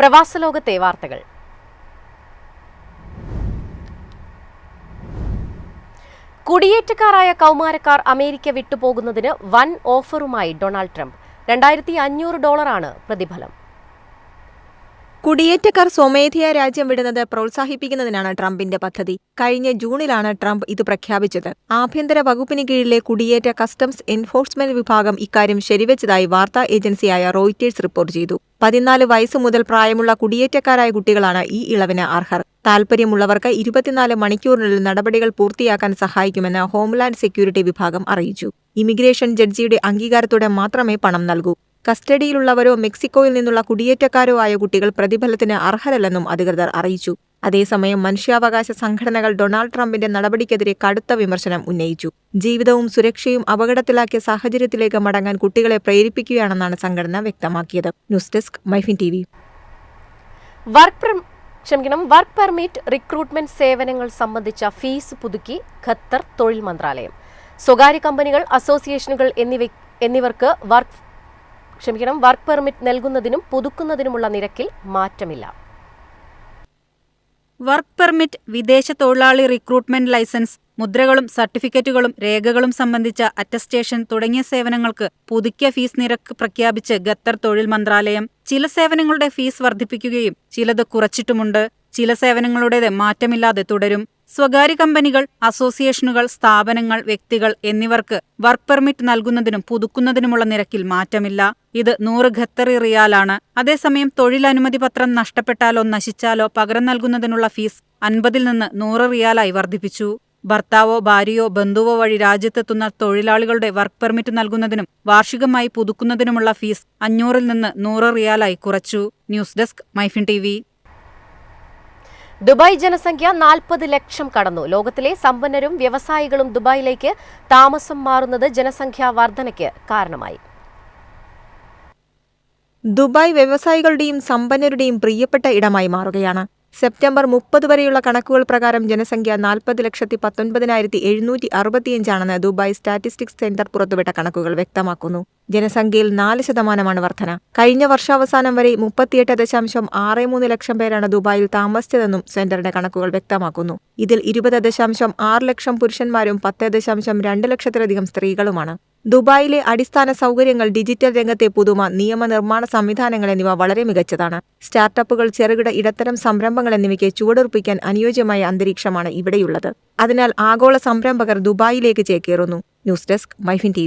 പ്രവാസലോകത്തെ വാർത്തകൾ. കുടിയേറ്റക്കാരായ കൗമാരക്കാർ അമേരിക്ക വിട്ടുപോകുന്നതിന് വൻ ഓഫറുമായി Donald Trump. രണ്ടായിരത്തി അഞ്ഞൂറ് ഡോളറാണ് പ്രതിഫലം. കുടിയേറ്റക്കാർ സ്വമേധയാ രാജ്യം വിടുന്നത് പ്രോത്സാഹിപ്പിക്കുന്നതിനാണ് ട്രംപിന്റെ പദ്ധതി. കഴിഞ്ഞ ജൂണിലാണ് ട്രംപ് ഇത് പ്രഖ്യാപിച്ചത്. ആഭ്യന്തര വകുപ്പിന് കീഴിലെ കുടിയേറ്റ കസ്റ്റംസ് എൻഫോഴ്സ്മെന്റ് വിഭാഗം ഇക്കാര്യം ശരിവച്ചതായി വാർത്താ ഏജൻസിയായ റോയിറ്റേഴ്സ് റിപ്പോർട്ട് ചെയ്തു. പതിനാല് വയസ്സ് മുതൽ പ്രായമുള്ള കുടിയേറ്റക്കാരായ കുട്ടികളാണ് ഈ ഇളവിന് അർഹർ. താൽപര്യമുള്ളവർക്ക് ഇരുപത്തിനാല് മണിക്കൂറിനുള്ളിൽ നടപടികൾ പൂർത്തിയാക്കാൻ സഹായിക്കുമെന്ന് ഹോംലാൻഡ് സെക്യൂരിറ്റി വിഭാഗം അറിയിച്ചു. ഇമിഗ്രേഷൻ ജഡ്ജിയുടെ അംഗീകാരത്തോടെ മാത്രമേ പണം നൽകൂ. കസ്റ്റഡിയിലുള്ളവരോ മെക്സിക്കോയിൽ നിന്നുള്ള കുടിയേറ്റക്കാരോ ആയ കുട്ടികൾ പ്രതിഫലത്തിന് അർഹരല്ലെന്നും അധികൃതർ അറിയിച്ചു. അതേസമയം മനുഷ്യാവകാശ സംഘടനകൾ ഡൊണാൾഡ് ട്രംപിന്റെ നടപടിക്കെതിരെ കടുത്ത വിമർശനം ഉന്നയിച്ചു. ജീവിതവും സുരക്ഷയും അപകടത്തിലാക്കിയ സാഹചര്യത്തിലേക്ക് മടങ്ങാൻ കുട്ടികളെ പ്രേരിപ്പിക്കുകയാണെന്നാണ് സംഘടന വ്യക്തമാക്കിയത്. News desk MyFin T work ക്ഷമിക്കണം വർക്ക് പെർമിറ്റ് റിക്രൂട്ട്മെന്റ് സേവനങ്ങൾ സംബന്ധിച്ച ഫീസ് പുതുക്കി ഖത്തർ തൊഴിൽ മന്ത്രാലയം. സ്വകാര്യ കമ്പനികൾ അസോസിയേഷനുകൾ എന്നിവ എന്നിവർക്ക് വർക്ക് ക്ഷമിക്കണം വർക്ക് പെർമിറ്റ് നൽകുന്നതിനും പുതുക്കുന്നതിനുമുള്ള നിരക്കിൽ മാറ്റമില്ല. വർക്ക് പെർമിറ്റ് വിദേശ തൊഴിലാളി റിക്രൂട്ട്മെന്റ് ലൈസൻസ് മുദ്രകളും സർട്ടിഫിക്കറ്റുകളും രേഖകളും സംബന്ധിച്ച അറ്റസ്റ്റേഷൻ തുടങ്ങിയ സേവനങ്ങൾക്ക് പുതുക്കിയ ഫീസ് നിരക്ക് പ്രഖ്യാപിച്ച് ഖത്തർ തൊഴിൽ മന്ത്രാലയം ചില സേവനങ്ങളുടെ ഫീസ് വർദ്ധിപ്പിക്കുകയും ചിലത് കുറച്ചിട്ടുമുണ്ട്. ചില സേവനങ്ങളുടേത് മാറ്റമില്ലാതെ തുടരും. സ്വകാര്യ കമ്പനികൾ അസോസിയേഷനുകൾ സ്ഥാപനങ്ങൾ വ്യക്തികൾ എന്നിവർക്ക് വർക്ക് പെർമിറ്റ് നൽകുന്നതിനും പുതുക്കുന്നതിനുമുള്ള നിരക്കിൽ മാറ്റമില്ല. ഇത് നൂറ് ഖത്തറി റിയാലാണ്. അതേസമയം തൊഴിലനുമതി പത്രം നഷ്ടപ്പെട്ടാലോ നശിച്ചാലോ പകരം നൽകുന്നതിനുള്ള ഫീസ് അൻപതിൽ നിന്ന് നൂറ് റിയാലായി വർദ്ധിപ്പിച്ചു. ഭർത്താവോ ഭാര്യയോ ബന്ധുവോ വഴി രാജ്യത്തെത്തുന്ന തൊഴിലാളികളുടെ വർക്ക് പെർമിറ്റ് നൽകുന്നതിനും വാർഷികമായി പുതുക്കുന്നതിനുമുള്ള ഫീസ് അഞ്ഞൂറിൽ നിന്ന് നൂറ് റിയാലായി കുറച്ചു. News desk MyFin T Dubai ജനസംഖ്യ നാൽപ്പത് ലക്ഷം കടന്നു. ലോകത്തിലെ സമ്പന്നരും വ്യവസായികളും ദുബായിലേക്ക് താമസം മാറുന്നത് ജനസംഖ്യാ വർധനയ്ക്ക് കാരണമായി. ദുബായ് വ്യവസായികളുടെയും സമ്പന്നരുടെയും പ്രിയപ്പെട്ട ഇടമായി മാറുകയാണ്. സെപ്റ്റംബർ മുപ്പത് വരെയുള്ള കണക്കുകൾ പ്രകാരം ജനസംഖ്യ നാൽപ്പത് ലക്ഷത്തി പത്തൊൻപതിനായിരത്തി എഴുന്നൂറ്റി അറുപത്തിയഞ്ചാണെന്ന് ദുബായ് സ്റ്റാറ്റിസ്റ്റിക്സ് സെന്റർ പുറത്തുവിട്ട കണക്കുകൾ വ്യക്തമാക്കുന്നു. ജനസംഖ്യയിൽ നാല് ശതമാനമാണ് വർധന. കഴിഞ്ഞ വർഷാവസാനം വരെ മുപ്പത്തിയെട്ട് ദശാംശം ആറ് മൂന്ന് ലക്ഷം പേരാണ് ദുബായിൽ താമസിച്ചതെന്നും സെന്ററിന്റെ കണക്കുകൾ വ്യക്തമാക്കുന്നു. ഇതിൽ ഇരുപത് ദശാംശം ആറ് ലക്ഷം പുരുഷന്മാരും പത്ത് ദശാംശം രണ്ട് ലക്ഷത്തിലധികം സ്ത്രീകളുമാണ്. ദുബായിലെ അടിസ്ഥാന സൗകര്യങ്ങൾ ഡിജിറ്റൽ രംഗത്തെ പുതുമ നിയമനിർമ്മാണ സംവിധാനങ്ങൾ എന്നിവ വളരെ മികച്ചതാണ്. സ്റ്റാർട്ടപ്പുകൾ ചെറുകിട ഇടത്തരം സംരംഭങ്ങൾ എന്നിവയ്ക്ക് ചുവടുറപ്പിക്കാൻ അനുയോജ്യമായ അന്തരീക്ഷമാണ് ഇവിടെയുള്ളത്. അതിനാൽ ആഗോള സംരംഭകർ ദുബായിലേക്ക് ചേക്കേറുന്നു. News desk MyFin T